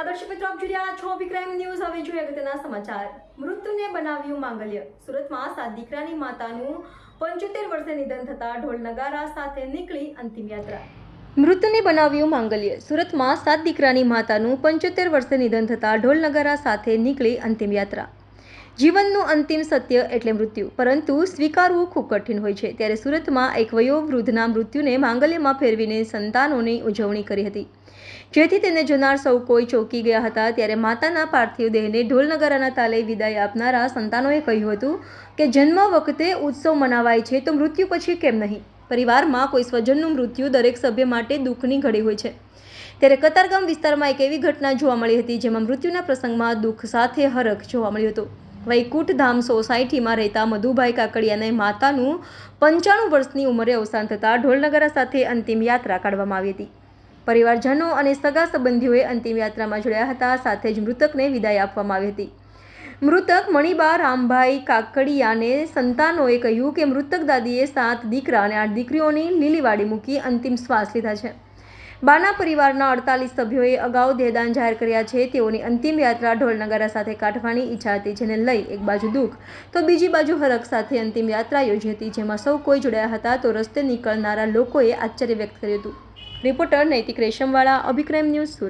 નમસ્કાર દર્શક મિત્રો, આપ ન્યૂઝ. હવે જોઈએ અગત્યના સમાચાર. મૃત્યુને બનાવ્યું માંગલ્ય. સુરતમાં સાત દીકરાની માતાનું પંચોતેર વર્ષે નિધન થતા ઢોલ નગારા સાથે નીકળી અંતિમ યાત્રા. મૃત્યુને બનાવ્યું માંગલ્ય. સુરતમાં સાત દીકરાની માતાનું પંચોતેર વર્ષે નિધન થતાં ઢોલ સાથે નીકળી અંતિમ યાત્રા. જીવનનું અંતિમ સત્ય એટલે મૃત્યુ. પરંતુ સ્વીકારવું ખૂબ કઠિન હોય છે. ત્યારે સુરતમાં એક વયોવૃદ્ધના મૃત્યુને માંગલ્યમાં ફેરવીને સંતાનોની ઉજવણી કરી હતી. જેથી તેને જોનાર સૌ કોઈ ચોંકી ગયા હતા. ત્યારે માતાના પાર્થિવ દેહને ઢોલનગારાના તાલે વિદાય આપનારા સંતાનોએ કહ્યું હતું કે, જન્મ વખતે ઉત્સવ મનાવાય છે તો મૃત્યુ પછી કેમ નહીં? પરિવારમાં કોઈ સ્વજનનું મૃત્યુ દરેક સભ્ય માટે દુઃખની ઘડી હોય છે. ત્યારે કતારગામ વિસ્તારમાં એક એવી ઘટના જોવા મળી હતી જેમાં મૃત્યુના પ્રસંગમાં દુઃખ સાથે હરખ જોવા મળ્યો હતો. વૈકુંઠ ધામ સોસાયટીમાં રહેતા મધુભાઈ કાકડિયાને માતાનું પંચાણું વર્ષની ઉંમરે અવસાન થતાં ઢોલનગરા સાથે અંતિમ યાત્રા કાઢવામાં આવી હતી. પરિવારજનો અને સગા સંબંધીઓએ અંતિમ યાત્રામાં જોડાયા હતા, સાથે જ મૃતકને વિદાય આપવામાં આવી હતી. મૃતક મણિબા રામભાઈ કાકડિયાને સંતાનોએ કહ્યું કે મૃતક દાદીએ સાત દીકરા અને આઠ દીકરીઓની લીલીવાડી મૂકી અંતિમ શ્વાસ લીધા છે. બાના પરિવારના અડતાલીસ સભ્યોએ અગાઉ દેહદાન જાહેર કર્યા છે. તેઓની અંતિમ યાત્રા ઢોલ નગારા સાથે કાઢવાની ઈચ્છા હતી, જેને લઈ એક બાજુ દુઃખ. તો બીજી બાજુ હરખ સાથે અંતિમ યાત્રા યોજી હતી, જેમાં સૌ કોઈ જોડાયા હતા તો રસ્તે નીકળનારા લોકોએ આશ્ચર્ય વ્યક્ત કર્યું હતું. રિપોર્ટર નૈતિક રેશમવાળા, અભિક્રમ ન્યૂઝ સુરત.